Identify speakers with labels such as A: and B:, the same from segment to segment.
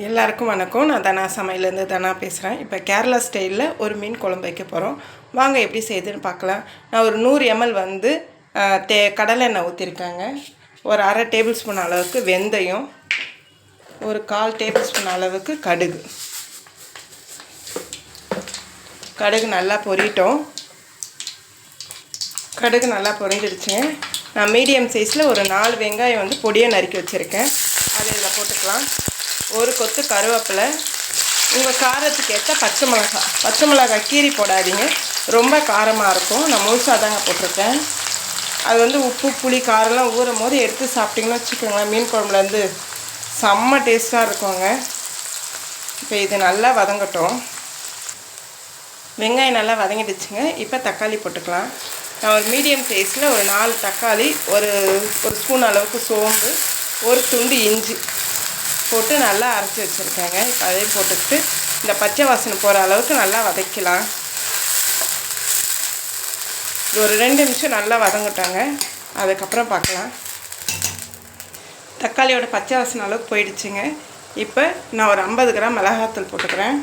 A: எல்லாருக்கும் வணக்கம். நான் தனா சமையலேருந்து தனா பேசுகிறேன். இப்போ கேரளா ஸ்டைலில் ஒரு மீன் குழம்பு வைக்க போகிறோம். வாங்க எப்படி செய்யுதுன்னு பார்க்கலாம். நான் ஒரு நூறு எம்எல் வந்து தே கடலை எண்ணெய் ஊற்றிருக்காங்க ஒரு அரை டேபிள் ஸ்பூன் அளவுக்கு வெந்தயம். ஒரு கால் டேபிள் ஸ்பூன் அளவுக்கு கடுகு. கடுகு நல்லா பொரிட்டோம். கடுகு நல்லா பொரிஞ்சிடுச்சுங்க. நான் மீடியம் சைஸில் ஒரு நாலு வெங்காயம் வந்து பொடியை நறுக்கி வச்சுருக்கேன். அதை இதில் போட்டுக்கலாம். ஒரு கொத்து கருவேப்பிலை. உங்கள் காரத்துக்கு ஏற்ற பச்சை மிளகாய் பச்சை மிளகாய் கீரி போடாதீங்க. ரொம்ப காரமாக இருக்கும். நான் முழுசாக தாங்க போட்டிருக்கேன். அது வந்து உப்பு புளி காரம்லாம் ஊறும் போது எடுத்து சாப்பிட்டிங்கன்னா வச்சுக்கோங்களேன். மீன் குழம்புலேருந்து செம்ம டேஸ்ட்டாக இருக்குங்க. இப்போ இது நல்லா வதங்கட்டும். வெங்காயம் நல்லா வதங்கிடுச்சுங்க. இப்போ தக்காளி போட்டுக்கலாம். நான் ஒரு மீடியம் சைஸில் ஒரு நாலு தக்காளி ஒரு ஒரு ஸ்பூன் அளவுக்கு சோம்பு ஒரு துண்டு இஞ்சி. போட்டு நல்லா அரைச்சி வச்சுருக்கேங்க. இப்போ அதையும் போட்டுக்கிட்டு இந்த பச்சை வாசனை போகிற அளவுக்கு நல்லா வதக்கலாம். இது ஒரு ரெண்டு நிமிஷம் நல்லா வதங்கட்டாங்க. அதுக்கப்புறம் பார்க்கலாம். தக்காளியோட பச்சை வாசனை அளவுக்கு போயிடுச்சுங்க. இப்போ நான் ஒரு ஐம்பது கிராம் மிளகாத்தூள் போட்டுக்கிறேன்.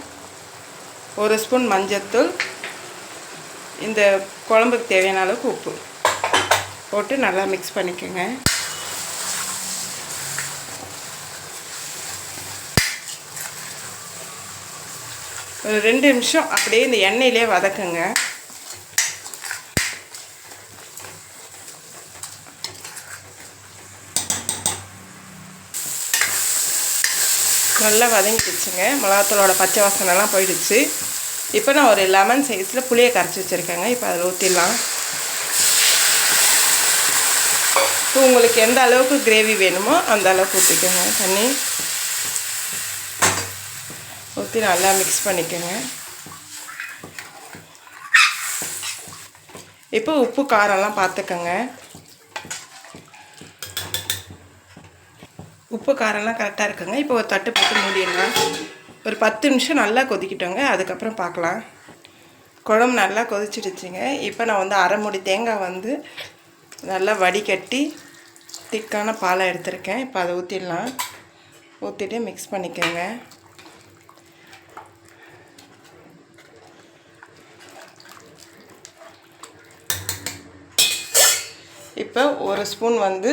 A: ஒரு ஸ்பூன் மஞ்சத்தூள். இந்த குழம்புக்கு தேவையான அளவுக்கு உப்பு. போட்டு நல்லா மிக்ஸ் பண்ணிக்கோங்க. ரெண்டு நிமிஷம் அப்படியே இந்த எண்ணெயிலே வதக்குங்க. நல்லா வதங்கிடுச்சுங்க. மிளகாத்தூளோட பச்சை வாசனைலாம் போயிடுச்சு. இப்போ நான் ஒரு லெமன் சைஸில் புளியை கரைச்சி வச்சுருக்கேங்க. இப்போ அதில் ஊற்றிடலாம் இப்போ உங்களுக்கு எந்த அளவுக்கு கிரேவி வேணுமோ அந்த அளவுக்கு ஊற்றிக்கோங்க தண்ணி. ஊற்றி நல்லா மிக்ஸ் பண்ணிக்கோங்க. இப்போ உப்பு காரம்லாம் பார்த்துக்கோங்க உப்பு காரம்லாம் கரெக்டாக இருக்குங்க. இப்போ ஒரு தட்டு போட்டு மூடிடலாம். ஒரு பத்து நிமிஷம் நல்லா கொதிக்கிட்டோங்க. அதுக்கப்புறம் பார்க்கலாம் குழம்பு நல்லா கொதிச்சிடுச்சுங்க. இப்போ நான் வந்து அரை மூடி தேங்காய் வந்து நல்லா வடிகட்டி திக்கான பாலை எடுத்திருக்கேன். இப்போ அதை ஊற்றிடலாம் ஊற்றிட்டு மிக்ஸ் பண்ணிக்கோங்க. இப்போ ஒரு ஸ்பூன் வந்து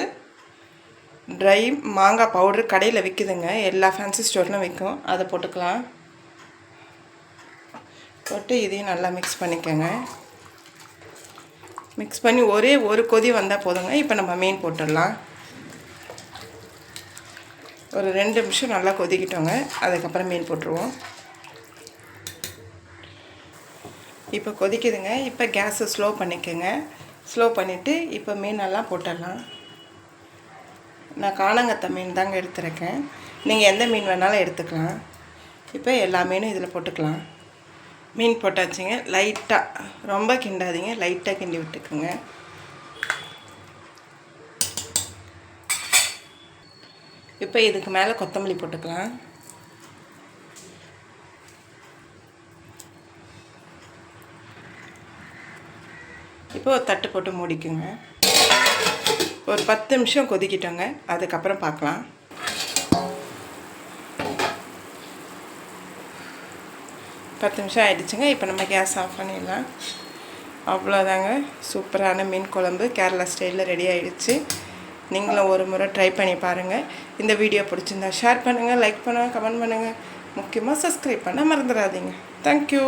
A: ட்ரை மாங்காய் பவுட்ரு கடையில் விற்குதுங்க. எல்லா ஃபேன்சி ஸ்டோர்லையும் விற்கும். அதை போட்டுக்கலாம். போட்டு இதையும் நல்லா மிக்ஸ் பண்ணிக்கோங்க. மிக்ஸ் பண்ணி ஒரே ஒரு கொதி வந்தால் போதுங்க. இப்போ நம்ம மீன் போட்டுடலாம். ஒரு ரெண்டு நிமிஷம் நல்லா கொதிக்கிட்டோங்க. அதுக்கப்புறம் மீன் போட்டுருவோம். இப்போ கொதிக்குதுங்க. இப்போ கேஸை ஸ்லோ பண்ணிக்கோங்க. ஸ்லோ பண்ணிவிட்டு இப்போ மீனெல்லாம் போட்டுடலாம். நான் காணங்கத்த மீன் தாங்க எடுத்துருக்கேன். நீங்கள் எந்த மீன் வேணாலும் எடுத்துக்கலாம். இப்போ எல்லா மீனும் இதில் போட்டுக்கலாம். மீன் போட்டாச்சுங்க லைட்டாக ரொம்ப கிண்டாதீங்க லைட்டாக கிண்டி விட்டுக்குங்க. இப்போ இதுக்கு மேலே கொத்தமல்லி போட்டுக்கலாம். இப்போ தட்டு போட்டு மூடிக்குங்க. ஒரு பத்து நிமிஷம் கொதிக்கிட்டோங்க. அதுக்கப்புறம் பார்க்கலாம். பத்து நிமிஷம் ஆயிடுச்சுங்க. இப்போ நம்ம கேஸ் ஆஃப் பண்ணிடலாம். அவ்வளோதாங்க. சூப்பரான மீன் குழம்பு. கேரளா ஸ்டைலில் ரெடி ஆகிடுச்சு நீங்களும் ஒரு முறை ட்ரை பண்ணி பாருங்கள் இந்த வீடியோ பிடிச்சிருந்தா ஷேர் பண்ணுங்கள் லைக் பண்ணுங்கள் கமெண்ட் பண்ணுங்கள் முக்கியமாக சப்ஸ்கிரைப் பண்ண மறந்துடாதீங்க. தேங்க்யூ